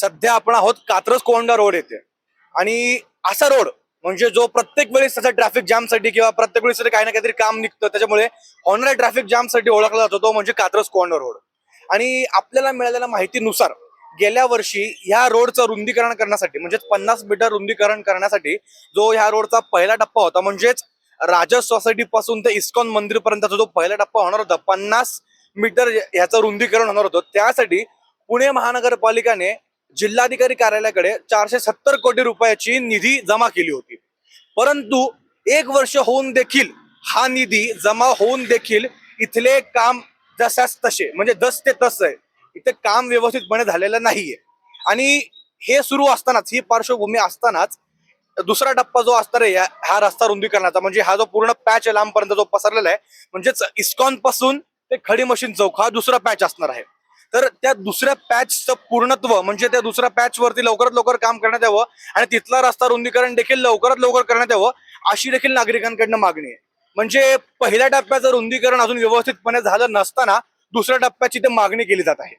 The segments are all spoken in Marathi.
सध्या आपण आहोत कात्रज कोंडा रोड येते आणि असा रोड म्हणजे जो प्रत्येक वेळेस त्याचा ट्रॅफिक जामसाठी किंवा प्रत्येक वेळेस काही ना काहीतरी काम निघतं त्याच्यामुळे होणाऱ्या ट्रॅफिक जामसाठी ओळखला जातो तो म्हणजे कात्रज कोंडा रोड. आणि आपल्याला मिळालेल्या माहितीनुसार गेल्या वर्षी ह्या रोडचं रुंदीकरण करण्यासाठी म्हणजेच पन्नास मीटर रुंदीकरण करण्यासाठी जो ह्या रोडचा पहिला टप्पा होता म्हणजेच राजस सोसायटी पासून ते इस्कॉन मंदिर पर्यंतचा जो पहिला टप्पा होणार होता पन्नास मीटर ह्याचं रुंदीकरण होणार होतं. त्यासाठी पुणे महानगरपालिकाने जिल्हाधिकारी कार्यालयाकडे चारशे सत्तर कोटी रुपयाची निधी जमा केली होती. परंतु एक वर्ष होऊन देखील हा निधी जमा होऊन देखील इथले काम जसाच तसे म्हणजे जस ते तस आहे इथे काम व्यवस्थितपणे झालेलं नाहीये. आणि हे सुरू असतानाच ही पार्श्वभूमी असतानाच दुसरा टप्पा जो असणार आहे या- हा रस्ता रुंदीकरणाचा म्हणजे हा जो पूर्ण पॅच लांबपर्यंत जो पसरलेला आहे म्हणजेच इस्कॉनपासून ते खडी मशीन चौक हा दुसरा पॅच असणार आहे. तर त्या दुसऱ्या पॅचचं पूर्णत्व म्हणजे त्या दुसऱ्या पॅच वरती लवकरात लवकर काम करण्यात यावं आणि तिथला रस्ता रुंदीकरण देखील लवकरात लवकर करण्यात यावं अशी देखील नागरिकांकडनं मागणी आहे. म्हणजे पहिल्या टप्प्याचं रुंदीकरण अजून व्यवस्थितपणे झालं नसताना दुसऱ्या टप्प्याची ते मागणी केली जात आहे.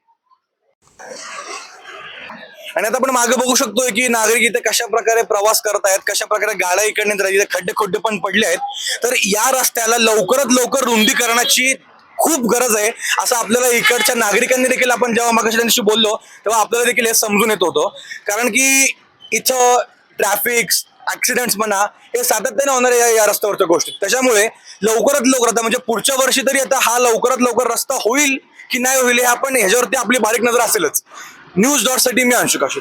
आणि आता आपण मागे बघू शकतोय की नागरिक इथे कशा प्रकारे प्रवास करत आहेत कशा प्रकारे गाड्या इकडे खड्डे खुड्डे पण पडले आहेत. तर या रस्त्याला लवकरात लवकर रुंदीकरणाची खूप गरज आहे. असं आपल्याला इकडच्या नागरिकांनी देखील आपण जेव्हा मागाशी त्यांच्याशी बोललो तेव्हा आपल्याला देखील हे समजून येत होतं. कारण की इथं ट्रॅफिक ऍक्सिडेंट्स म्हणा हे सातत्याने होणार आहे या- या रस्त्यावरच्या गोष्टी. त्याच्यामुळे लवकरात लवकर आता म्हणजे पुढच्या वर्षी तरी आता हा लवकरात लवकर रस्ता होईल की नाही होईल हे आपण ह्याच्यावरती आपली बारीक नजर असेलच. न्यूज डॉटसाठी मी अंशुकाशी